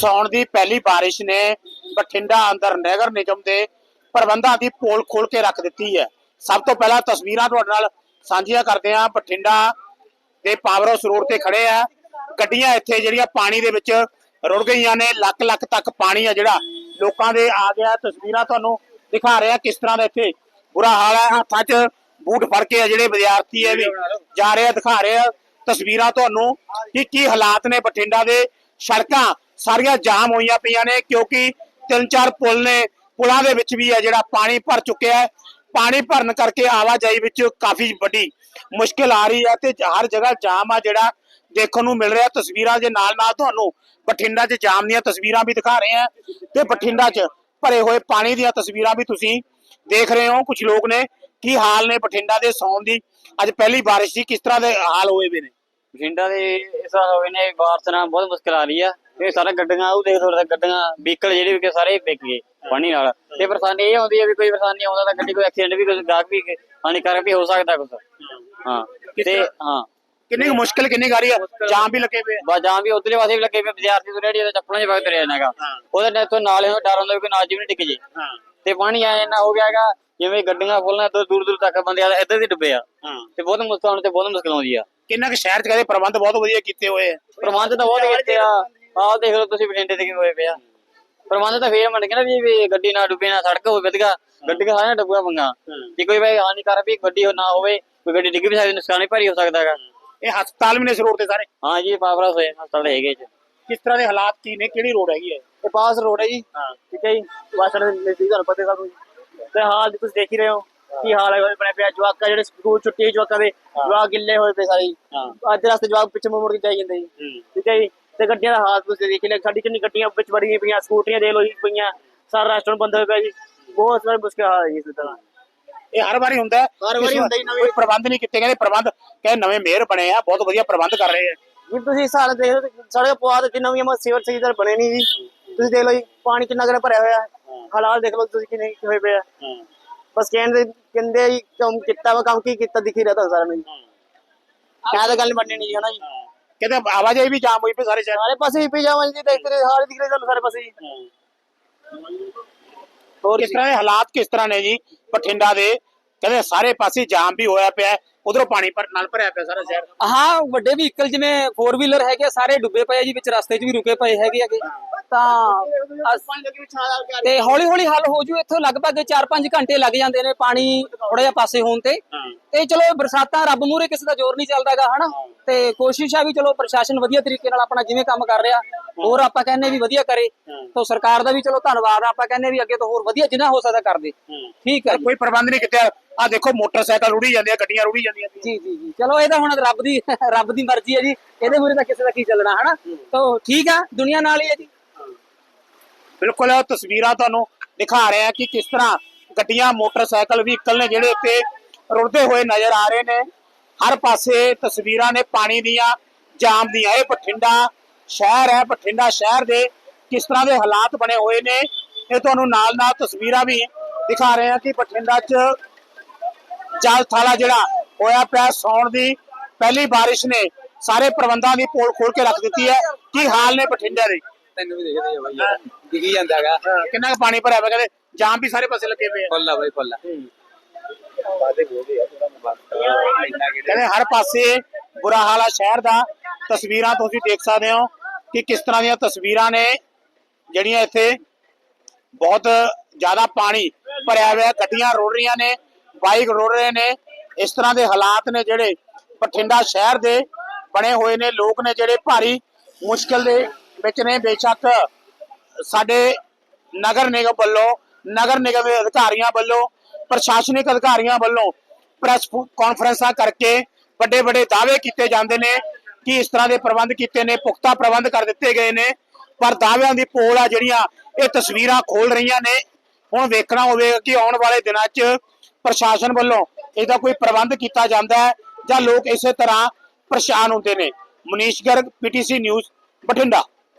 ਸਾਉਣ ਦੀ ਪਹਿਲੀ ਬਾਰਿਸ਼ ਨੇ ਬਠਿੰਡਾ ਅੰਦਰ ਨਗਰ ਨਿਗਮ ਦੇ ਪ੍ਰਬੰਧਾਂ ਦੀ ਪੋਲ ਖੋਲ ਕੇ ਰੱਖ ਦਿੱਤੀ ਹੈ। ਸਭ ਤੋਂ ਪਹਿਲਾਂ ਤਸਵੀਰਾਂ ਤੁਹਾਡੇ ਨਾਲ ਸਾਂਝੀਆਂ ਕਰਦੇ ਹਾਂ। ਬਠਿੰਡਾ ਦੇ ਪਾਵਰ ਹਾਊਸ ਰੋਡ ਤੇ ਖੜੇ ਆ। ਗੱਡੀਆਂ ਇੱਥੇ ਜਿਹੜੀਆਂ ਪਾਣੀ ਦੇ ਵਿੱਚ ਰੁੜ ਗਈਆਂ ਨੇ। ਲੱਖ ਲੱਖ ਤੱਕ ਪਾਣੀ ਆ ਜਿਹੜਾ ਲੋਕਾਂ ਦੇ ਆ ਗਿਆ। ਤਸਵੀਰਾਂ ਤੁਹਾਨੂੰ ਦਿਖਾ ਰਿਹਾ ਕਿਸ ਤਰ੍ਹਾਂ ਦਾ ਇੱਥੇ ਬੁਰਾ ਹਾਲ ਹੈ। ਹੱਥਾਂ 'ਚ ਬੂਟ ਫੜ ਕੇ ਆ ਜਿਹੜੇ ਵਿਦਿਆਰਥੀ ਹੈ ਵੀ ਜਾ ਰਹੇ ਆ, ਦਿਖਾ ਰਹੇ ਆ। ਤਸਵੀਰਾਂ ਤੁਹਾਨੂੰ ਕਿ ਕੀ ਹਾਲਾਤ ਨੇ ਬਠਿੰਡਾ ਦੇ ਸੜਕਾਂ ਸਾਰੀਆਂ ਜਾਮ ਹੋਈਆਂ ਪਈਆਂ ਨੇ ਕਿਉਂਕਿ ਤਿੰਨ ਚਾਰ ਪੁਲ ਨੇ, ਪੁਲਾਂ ਦੇ ਵਿੱਚ ਵੀ ਹੈ ਜਿਹੜਾ ਪਾਣੀ ਭਰ ਚੁੱਕਿਆ ਹੈ। ਪਾਣੀ ਭਰਨ ਕਰਕੇ ਆਵਾਜਾਈ ਵਿੱਚ ਕਾਫੀ ਵੱਡੀ ਮੁਸ਼ਕਿਲ ਆ ਰਹੀ ਹੈ ਤੇ ਹਰ ਜਗ੍ਹਾ ਜਾਮ ਆ ਜਿਹੜਾ ਦੇਖਣ ਨੂੰ ਮਿਲ ਰਿਹਾ। ਤਸਵੀਰਾਂ ਦੇ ਨਾਲ ਨਾਲ ਤੁਹਾਨੂੰ ਬਠਿੰਡਾ 'ਚ ਜਾਮ ਦੀਆਂ ਤਸਵੀਰਾਂ ਵੀ ਦਿਖਾ ਰਹੇ ਆ ਤੇ ਬਠਿੰਡਾ 'ਚ ਭਰੇ ਹੋਏ ਪਾਣੀ ਦੀਆਂ ਤਸਵੀਰਾਂ ਵੀ ਤੁਸੀਂ ਦੇਖ ਰਹੇ ਹੋ। ਕੁਝ ਲੋਕ ਨੇ ਕੀ ਹਾਲ ਨੇ ਬਠਿੰਡਾ ਦੇ ਸੌਣ ਦੀ? ਅੱਜ ਪਹਿਲੀ ਬਾਰਿਸ਼ ਸੀ, ਕਿਸ ਤਰ੍ਹਾਂ ਦੇ ਹਾਲ ਹੋਏ ਵੇ ਨੇ? ਬਠਿੰਡਾ ਦੇ ਇਸ ਵਾਰ ਹੋਏ ਨੇ ਬਾਰਿਸ਼ ਨਾਲ ਬਹੁਤ ਮੁਸ਼ਕਲ ਆ ਰਹੀ ਆ। ਇਹ ਸਾਰਾ ਗੱਡੀਆਂ ਉਹ ਦੇਖ ਥੋੜਾ ਗੱਡੀਆਂ ਵਹੀਕਲ ਜਿਹੜੇ ਵੀ ਸਾਰੇ ਵਿਕ ਗਏ ਪਾਣੀ ਨਾਲ। ਤੇ ਪਰੇਸ਼ਾਨੀ ਇਹ ਆਉਂਦੀ ਹੈ ਵੀ ਕੋਈ ਪਰੇਸ਼ਾਨੀ ਆਉਂਦਾ ਤਾਂ ਗੱਡੀ ਕੋਈ ਐਕਸੀਡੈਂਟ ਵੀ ਕੋਈ ਗਾਹਕ ਵੀ ਹਾਨੀਕਾਰਕ ਵੀ ਹੋ ਸਕਦਾ ਕੁਛ। ਹਾਂ ਤੇ ਹਾਂ। ਕਿੰਨੀ ਕੁ ਮੁਸ਼ਕਿਲ ਕਿੰਨੀ ਕੁ ਆ ਰਹੀ ਜਾਮ ਵੀ ਲੱਗੇ ਪਏ ਆ। ਬਾ ਜਾਂ ਵੀ ਉਧਰਲੇ ਪਾਸੇ ਵੀ ਲੱਗੇ ਪਏ ਵਿਦਿਆਰਥੀ ਤੋਂ ਰੇੜੀ ਦੇ ਚੱਪਲਾਂ 'ਚ ਵਗਤ ਰਿਹਾ ਨਾਗਾ ਹਾਂ। ਉਹਦੇ ਨਾਲ ਤੋਂ ਨਾਲੇ ਡਰ ਹੁੰਦਾ ਵੀ ਕੋਈ ਨਾਜ ਵੀ ਨਹੀਂ ਟਿਕ ਜੇ। ਤੇ ਪਾਣੀ ਆਇਆ ਇੰਨਾ ਹੋ ਗਿਆਗਾ ਜਿਵੇਂ ਗੱਡੀਆਂ ਫੁੱਲਣਾ ਤੋਂ ਦੂਰ ਦੂਰ ਤੱਕ ਬੰਦੇ ਆ ਇੱਧਰ ਦੀ ਡੁੱਬੇ ਆ। ਤੇ ਬਹੁਤ ਮੁਸ਼ਕਲ ਆਉਣ ਤੇ ਬਹੁਤ ਮੁਸ਼ਕਲ ਆਉਂਦੀ ਆ। ਕਿੰਨਾ ਕੁ ਸ਼ਹਿਰ 'ਚ ਕਹਿੰਦੇ ਪ੍ਰਬੰਧ ਬਹੁਤ ਵਧੀਆ ਕੀਤੇ ਹੋਏ ਆ? ਪ੍ਰਬੰਧ ਤਾਂ ਬਹੁਤ ਕੀਤੇ ਆ। ਆਹ ਦੇਖ ਲਓ ਤੁਸੀਂ ਬਠਿੰਡੇ ਤੇ ਕੀ ਹੋਏ ਪਿਆ ਪ੍ਰਬੰਧ ਤਾਂ ਫੇਰ ਮੰਨ ਕੇ ਨਾ ਵੀ ਵੀ ਗੱਡੀ ਨਾ ਡੁੱਬੇ ਨਾ ਸੜਕ ਹੋਵੇ ਵਧੀਆ। ਗੱਡੀ ਦਾ ਸਾਰਾ ਡੁੱਬੂਗਾ ਪੰਗਾ ਜੇ ਕੋਈ ਭਾਈ ਹਾਨੀਕਾਰਕ ਵੀ ਗੱਡੀ ਹੋ ਨਾ ਹੋਵੇ ਕੋਈ ਗੱਡੀ ਡਿੱਗ ਵੀ ਸਕਦੀ ਨੁਕਸਾਨ ਵੀ ਭਾਰੀ ਹੋ ਸਕਦਾ ਹੈਗਾ। ਇਹ ਹਸਪਤਾਲ ਵੀ ਨੇ ਇਸ ਰੋਡ ਤੇ ਸਾਰੇ? ਹਾਂ ਜੀ ਪਾਵਰ ਹੋਏ ਹਸਪਤਾਲ ਹੈਗੇ ਚ। ਕਿਸ ਤਰ੍ਹਾਂ ਦੇ ਹਾਲਾਤ ਕੀ ਨੇ? ਕਿਹੜੀ ਰੋਡ ਹੈਗੀ ਹੈ ਇਹ ਪਾਸ ਰੋਡ ਹੈ ਜੀ। ਹਾਂ। ਠੀਕ ਹੈ ਜੀ। ਵਾਸਣ ਦੇ ਨਜ਼ਦੀਕ ਤੁਹਾਨੂੰ ਪਤਾ ਸਭ ਤੇ ਹਾਲ ਤੁਸੀਂ ਦੇਖ ਹੀ ਰਹੇ ਹੋ। ਕੀ ਹਾਲ ਹੈ ਬਣੇ ਪਿਆ ਜਵਾਕਾਂ ਜਿਹੜੇ ਸਕੂਲ ਛੁੱਟੀ ਜਵਾਕਾਂ ਦੇ ਜਵਾਕ ਗਿੱਲੇ ਹੋਏ ਪਏ ਸਾਰੇ। ਹਾਂ। ਅੱਜ ਰਸਤੇ ਜਵਾਕ ਪਿੱਛੇ ਮੁੜ ਕੇ ਜਾਈ ਜਾਂਦੇ ਜੀ। ਹੂੰ। ਠੀਕ ਹੈ ਜੀ? ਤੇ ਗੱਡੀਆਂ ਦਾ ਹਾਲ ਤੁਸੀਂ ਦੇਖ ਲਿਆ ਸਾਡੀ ਕਿੰਨੀ ਗੱਡੀਆਂ ਵਿੱਚ ਵੜੀਆਂ ਪਈਆਂ ਸਕੂਟਰੀਆਂ ਦੇ ਲੋ ਜੀ ਪਈਆਂ ਸਾਰਾ ਰੈਸਟੋਰੈਂਟ ਬੰਦ ਹੋਇਆ ਪਿਆ ਜੀ। ਬਹੁਤ ਸਾਰੇ ਮੁਸ਼ਕਿਲ ਹਾਲ ਹੈ ਜੀ ਇਸ ਤਰ੍ਹਾਂ ਇਹ ਹਰ ਵਾਰੀ ਹੁੰਦਾ ਹੈ। ਹਰ ਵਾਰੀ ਹੁੰਦਾ ਜੀ, ਨਵੇਂ- ਕੋਈ ਪ੍ਰਬੰਧ ਨਹੀਂ ਕੀਤੇ ਕਹਿੰਦੇ ਪ੍ਰਬੰਧ ਕਹਿੰਦੇ ਨਵੇਂ ਮੇਅਰ ਬਣੇ ਆ ਬਹੁਤ ਵਧੀਆ ਪ੍ਰਬੰਧ ਕਰ ਰਹੇ ਆ। ਜੀ ਤੁਸੀਂ ਸਾਲ ਦੇਖ ਲਓ ਸੜਕ ਪਵਾ ਦਿੱਤੀ ਨਵੀਂ ਮਾ ਸੀਵਰ ਸਹੀ ਤਰ੍ਹਾਂ ਬਣੇ ਨਹੀਂ ਜੀ। ਤੁਸੀਂ ਦੇਖ ਲਓ ਜੀ ਪਾਣੀ ਕਿੰਨਾ ਕਿੰਨਾ ਭਰਿਆ ਹੋਇਆ ਹੈ। ਹਾਲਾਤ ਦੇਖ ਲਓ ਤੁਸੀਂ ਕਿੰਨੇ ਹੋਏ ਪਏ ਆ। ਬਸ ਕਹਿੰਦੇ ਕਹਿੰਦੇ ਜੀ ਕੰਮ ਕੀਤਾ ਵਾ ਕੰਮ ਕੀ ਕੀਤਾ ਦਿਖ ਰਿਹਾ ਤੁਹਾਨੂੰ ਸਾਰਿਆਂ ਨੂੰ ਜੀ ਕਿਆ ਤਾਂ ਗੱਲ ਮੰਨਣੀ ਨਹੀਂ ਹਨਾ ਜੀ। ਕਹਿੰਦੇ ਆਵਾਜਾਈ ਵੀ ਜਾਮ ਹੋਈ ਪਈ ਸਾਰੇ ਸ਼ਹਿਰ। ਸਾਰੇ ਪਾਸੇ ਹੀ ਪਈ ਜਾਵਾਂ ਜੀ ਦੇਖ ਰਹੇ ਹਾਲ ਦਿਖ ਰਹੇ ਤੁਹਾਨੂੰ ਸਾਰੇ ਪਾਸੇ ਜੀ ਹੋਰ ਕਿਸ ਤਰ੍ਹਾਂ ਦੇ ਹਾਲਾਤ ਕਿਸ ਤਰ੍ਹਾਂ ਨੇ ਜੀ ਬਠਿੰਡਾ ਦੇ? ਕਹਿੰਦੇ ਸਾਰੇ ਪਾਸੇ ਜਾਮ ਵੀ ਹੋਇਆ ਪਿਆ ਉਧਰੋਂ ਪਾਣੀ ਪਰ ਨਾਲ ਭਰਿਆ ਪਿਆ ਸਾਰਾ ਸ਼ਹਿਰ। ਹਾਂ ਵੱਡੇ ਵਹੀਕਲ ਜਿਵੇਂ 4 ਵੀਲਰ ਹੈਗੇ ਸਾਰੇ ਡੁੱਬੇ ਪਏ ਆ ਜੀ ਵਿੱਚ ਰਸਤੇ 'ਚ ਵੀ ਰੁਕੇ ਪਏ ਹੈਗੇ ਹੈਗੇ। ਤਾਂ ਅਸ- ਤੇ ਹੌਲੀ ਹੌਲੀ ਹੱਲ ਹੋ ਜੂ ਇੱਥੋਂ ਲਗਭਗ 4-5 ਘੰਟੇ ਲੱਗ ਜਾਂਦੇ ਨੇ ਪਾਣੀ ਥੋੜਾ ਜਿਹਾ ਪਾਸੇ ਹੋਣ ਤੇ। ਤੇ ਚਲੋ ਬਰਸਾਤਾਂ ਰੱਬ ਮੂਰੇ ਕਿਸੇ ਦਾ ਜ਼ੋਰ ਨਹੀਂ ਚੱਲਦਾਗਾ ਹਨਾ? ਤੇ ਕੋਸ਼ਿਸ਼ ਆ ਵੀ ਚਲੋ ਪ੍ਰਸ਼ਾਸਨ ਵਧੀਆ ਤਰੀਕੇ ਨਾਲ ਆਪਣਾ ਜਿਵੇਂ ਕੰਮ ਕਰ ਰਿਹਾ ਹੋਰ ਆਪਾਂ ਕਹਿੰਨੇ ਵੀ ਵਧੀਆ ਕਰੇ। ਤਾਂ ਸਰਕਾਰ ਦਾ ਵੀ ਚਲੋ ਧੰਨਵਾਦ ਆ ਆਪਾਂ ਕਹਿੰਨੇ ਵੀ ਅੱਗੇ ਤੋਂ ਹੋਰ ਵਧੀਆ ਜਿੰਨਾ ਹੋ ਸਕਦਾ ਕਰਦੇ ਠੀਕ ਹੈ। ਕੋਈ ਪ੍ਰਬੰਧ ਨਹੀਂ ਕੀਤਾ ਆ ਦੇਖੋ ਮੋਟਰਸਾਈਕਲ ਰੁੜੀ ਜਾਂਦੇ ਆ ਗੱਡੀਆਂ ਰੁੜੀ ਜਾਂਦੀਆਂ ਜੀ ਜੀ ਜੀ। ਚਲੋ ਇਹ ਤਾਂ ਹੁਣ ਰੱਬ ਦੀ ਰੱਬ ਦੀ ਮਰਜ਼ੀ ਹੈ ਜੀ ਇਹਦੇ ਮੂਰੇ ਤਾਂ ਕਿਸੇ ਦਾ ਕੀ ਚੱਲਣਾ ਹਨਾ? ਤਾਂ ਠੀਕ ਆ ਦੁਨੀਆ ਨਾਲ ਹੀ ਹੈ ਜੀ। ਬਿਲਕੁਲ ਉਹ ਤਸਵੀਰਾਂ ਤੁਹਾਨੂੰ ਦਿਖਾ ਰਹੇ ਆ ਕਿ ਕਿਸ ਤਰ੍ਹਾਂ ਗੱਡੀਆਂ, ਮੋਟਰਸਾਈਕਲ ਵਹੀਕਲ ਨੇ ਜਿਹੜੇ ਉੱਤੇ ਰੁੜਦੇ ਹੋਏ ਨਜ਼ਰ ਆ ਰਹੇ ਨੇ। ਹਰ ਪਾਸੇ ਤਸਵੀਰਾਂ ਨੇ ਪਾਣੀ ਦੀਆਂ, ਜਾਮ ਦੀਆਂ। ਇਹ ਬਠਿੰਡਾ ਸ਼ਹਿਰ ਹੈ, ਬਠਿੰਡਾ ਸ਼ਹਿਰ ਦੇ ਕਿਸ ਤਰ੍ਹਾਂ ਦੇ ਹਾਲਾਤ ਬਣੇ ਹੋਏ ਨੇ, ਇਹ ਤੁਹਾਨੂੰ ਨਾਲ ਨਾਲ ਤਸਵੀਰਾਂ ਵੀ ਦਿਖਾ ਰਹੇ ਆ ਕਿ ਬਠਿੰਡਾ 'ਚ ਜਲ ਥਾਲਾ ਜਿਹੜਾ ਹੋਇਆ ਪਿਆ, ਸੌਣ ਦੀ ਪਹਿਲੀ ਬਾਰਿਸ਼ ਨੇ ਸਾਰੇ ਪ੍ਰਬੰਧਾਂ ਦੀ ਪੋਲ ਖੋਲ ਕੇ ਰੱਖ ਦਿੱਤੀ ਹੈ। ਕੀ ਹਾਲ ਨੇ ਬਠਿੰਡਾ ਦੇ? ਤੈਨੂੰ ਵੀ ਦੇਖਦੇ ਆ ਬਾਈ ਦਿਖੀ ਜਾਂਦਾ ਹੈਗਾ। ਕਿੰਨਾ ਕੁ ਪਾਣੀ ਭਰਿਆ ਪਿਆ ਕਹਿੰਦੇ ਜਾਮ ਵੀ ਸਾਰੇ ਪਾਸੇ ਲੱਗੇ ਪਏ ਆ। ਫੁੱਲਾ ਬਾਈ ਫੁੱਲਾ ਕਹਿੰਦੇ ਹਰ ਪਾਸੇ ਬੁਰਾ ਹਾਲ ਆ ਸ਼ਹਿਰ ਦਾ। ਤਸਵੀਰਾਂ ਤੁਸੀਂ ਦੇਖ ਸਕਦੇ ਹੋ ਕਿ ਕਿਸ ਤਰ੍ਹਾਂ ਦੀਆਂ ਤਸਵੀਰਾਂ ਨੇ ਜਿਹੜੀਆਂ ਇੱਥੇ ਬਹੁਤ ਜ਼ਿਆਦਾ ਪਾਣੀ ਭਰਿਆ ਹੋਇਆ ਗੱਡੀਆਂ ਰੋੜ ਰਹੀਆਂ ਨੇ ਬਾਈਕ ਰੋੜ ਰਹੇ ਨੇ। ਇਸ ਤਰ੍ਹਾਂ ਦੇ ਹਾਲਾਤ ਨੇ ਜਿਹੜੇ ਬਠਿੰਡਾ ਸ਼ਹਿਰ ਦੇ ਬਣੇ ਹੋਏ ਨੇ। ਲੋਕ ਨੇ ਜਿਹੜੇ ਭਾਰੀ ਮੁਸ਼ਕਲ ਦੇ ਵਿੱਚ ਨੇ, ਬੇਸ਼ੱਕ ਸਾਡੇ ਨਗਰ ਨਿਗਮ ਵੱਲੋਂ, ਨਗਰ ਨਿਗਮ ਦੇ ਅਧਿਕਾਰੀਆਂ ਵੱਲੋਂ, ਪ੍ਰਸ਼ਾਸਨਿਕ ਅਧਿਕਾਰੀਆਂ ਵੱਲੋਂ ਪ੍ਰੈਸ ਕਾਨਫਰੰਸਾਂ ਕਰਕੇ ਵੱਡੇ ਵੱਡੇ ਦਾਅਵੇ ਕੀਤੇ ਜਾਂਦੇ ਨੇ ਕਿ ਇਸ ਤਰ੍ਹਾਂ ਦੇ ਪ੍ਰਬੰਧ ਕੀਤੇ ਨੇ, ਪੁਖਤਾ ਪ੍ਰਬੰਧ ਕਰ ਦਿੱਤੇ ਗਏ ਨੇ, ਪਰ ਦਾਅਵਿਆਂ ਦੀ ਪੋਲ ਆ ਜਿਹੜੀਆਂ ਇਹ ਤਸਵੀਰਾਂ ਖੋਲ ਰਹੀਆਂ ਨੇ, ਹੁਣ ਵੇਖਣਾ ਹੋਵੇਗਾ ਕਿ ਆਉਣ ਵਾਲੇ ਦਿਨਾਂ 'ਚ ਪ੍ਰਸ਼ਾਸਨ ਵੱਲੋਂ ਇਹਦਾ ਕੋਈ ਪ੍ਰਬੰਧ ਕੀਤਾ ਜਾਂਦਾ ਹੈ ਜਾਂ ਲੋਕ ਇਸੇ ਤਰ੍ਹਾਂ ਪਰੇਸ਼ਾਨ ਹੁੰਦੇ ਨੇ। Manish Garg, PTC news, Bathinda.